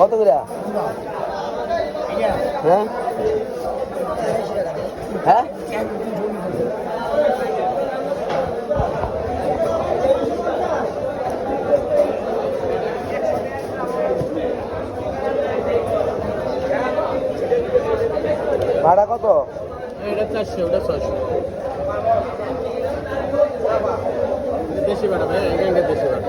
কত করে? হ্যাঁ? হ্যাঁ? ভাড়া কত? এটা চারশো ওটা ছয়শো। দেশি বাটা ভাই দেশি ভাড়া।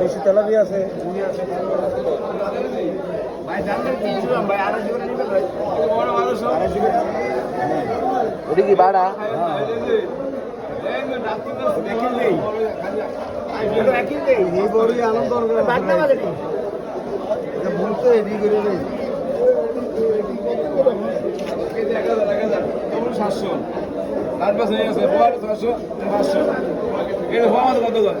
দেশি তেলাপি আছে সাতশো তার পাশে আছে পাঁচশো পাঁচশো এটা হওয়া আমাদের কত করে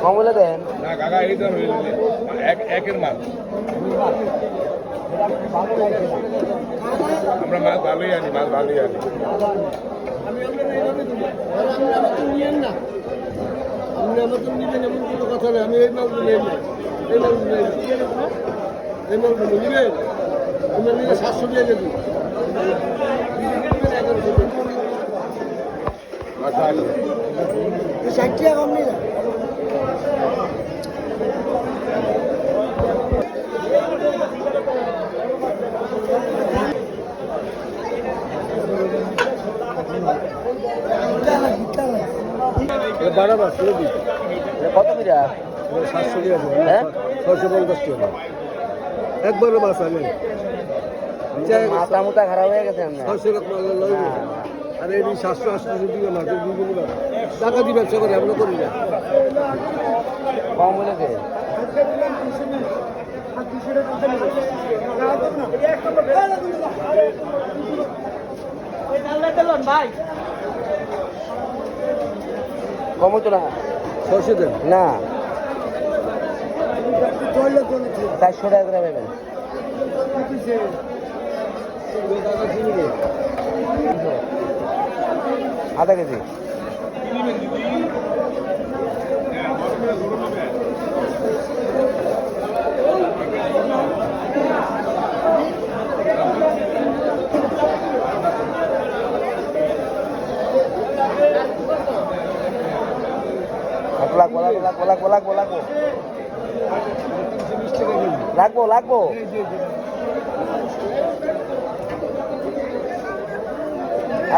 কম বলে দেন। না কাকা এই দাম এক একের মাল। আমরা মাছ ভালোই আনি মাছ ভালোই আনি। আমি দেবো আপনি আমার তো নিবেন এমন কোনো কথা নেই আমি এই মালগুলো নেই এই মালগুলো নেই এই মালগুলো নিবেন আপনার নিলে সাতশো দিয়ে আচ্ছা ষাট টাকা কম নিলাম বারো বার ষোলো কত করে? সাতশো দিয়ে হ্যাঁ? ছয়শো পঞ্চাশ টাকা। একবারও মাছ মাথা মুথা খারাপ হয়ে গেছে ছয়শো টাকা না। আর এই সাতশো আটশো দিবে মাছ দুই টাকা দিয়ে ব্যবসা করি আমরা করি না। কম বলে দে কম তো না। ছয়শো দেন না। চারশো টাকা করে আধা কেজি লাগবো লাগবো লাগবো লাগবো লাগবো লাগবো।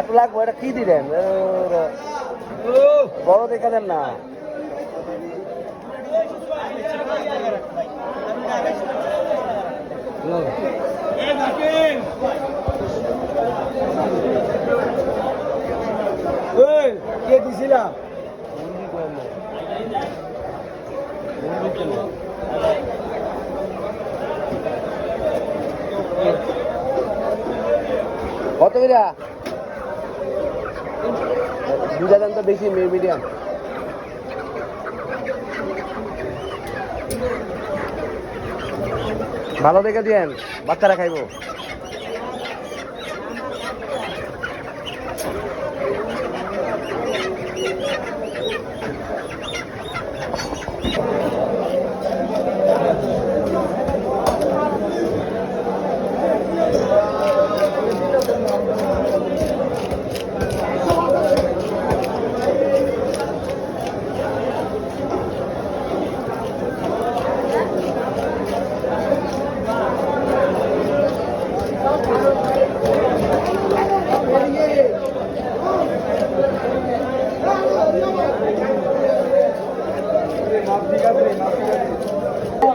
একটু লাগবো এটা কি দিলেন? বড় দেখা দেন না। কে দিছিলাম কত বিরা দুটা দাম তো বেশি মিডিয়াম। ভালো দেখে দিয়েন বাচ্চারা খাইবো।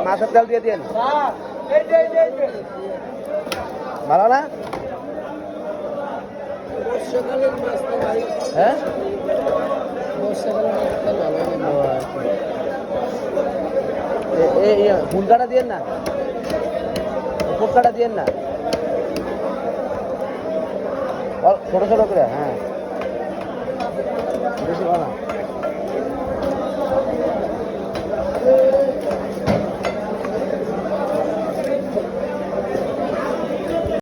মাছের তেল দিয়ে দিন ভালো না? ভালো হ্যাঁ ফুলকাটা দিয়েন না। ফুলকাটা দিয়েন না। ছোট ছোট করে হ্যাঁ।